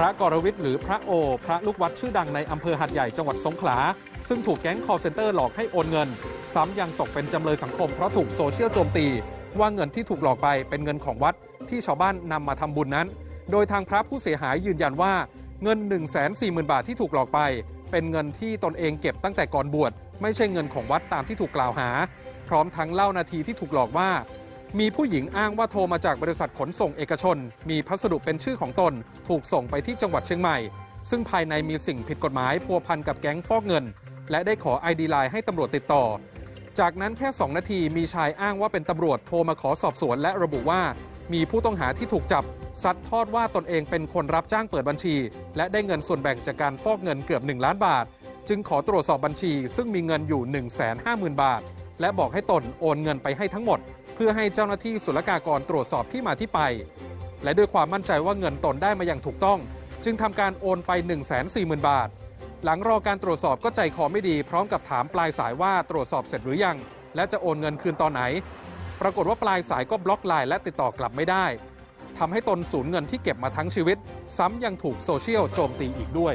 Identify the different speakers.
Speaker 1: พระกรวิทย์หรือพระโอ พระลูกวัดชื่อดังในอำเภอหัดใหญ่จังหวัดสงขลา ซึ่งถูกแก๊ง call center หลอกให้โอนเงิน ซ้ำยังตกเป็นจำเลยสังคมเพราะถูกโซเชียลโจมตี ว่าเงินที่ถูกหลอกไปเป็นเงินของวัดที่ชาวบ้านนำมาทำบุญนั้น โดยทางพระผู้เสียหายยืนยันว่าเงิน 1 4 0 0 0 0 บาทที่ถูกหลอกไป เป็นเงินที่ตนเองเก็บตั้งแต่ก่อนบวชไม่ใช่เงินของวัดตามที่ถูกกล่าวหา พร้อมทั้งเล่านาทีที่ถูกหลอกว่า มีผู้หญิงอ้างว่าโทรมาจากบริษัทขนส่งเอกชน มีพัสดุเป็นชื่อของตน ถูกส่งไปที่จังหวัดเชียงใหม่ ซึ่งภายในมีสิ่งผิดกฎหมายพัวพันกับแก๊งฟอกเงิน และได้ขอไอดีไลน์ให้ตำรวจติดต่อ จากนั้นแค่ 2 นาทีมีชายอ้างว่าเป็นตำรวจโทรมาขอสอบสวน และระบุว่า มีผู้ต้องหาที่ถูกจับซัดทอดว่าตนเองเป็นคนรับจ้างเปิดบัญชี และได้เงินส่วนแบ่งจากการฟอกเงินเกือบ 1 ล้านบาท จึงขอตรวจสอบบัญชี ซึ่งมีเงินอยู่ 1 5 0 0 0 0 บาท และบอกให้ตนโอนเงินไปให้ทั้งหมด เพื่อให้เจ้าหน้าที่ศุลกากรตรวจสอบที่มาที่ไป และด้วยความมั่นใจว่าเงินตนได้มาอย่างถูกต้อง จึงทำการโอนไป 1 4 0 0 0 0 บาท หลังรอการตรวจสอบก็ใจคอไม่ดีพร้อมกับถามปลายสายว่าตรวจสอบเสร็จหรือยัง และจะโอนเงินคืนตอนไหน ปรากฏว่าปลายสายก็บล็อกไลน์และติดต่อกลับไม่ได้ทำให้ตนสูญเงินที่เก็บมาทั้งชีวิต ซ้ำยังถูกโซเชียลโจมตีอีกด้วย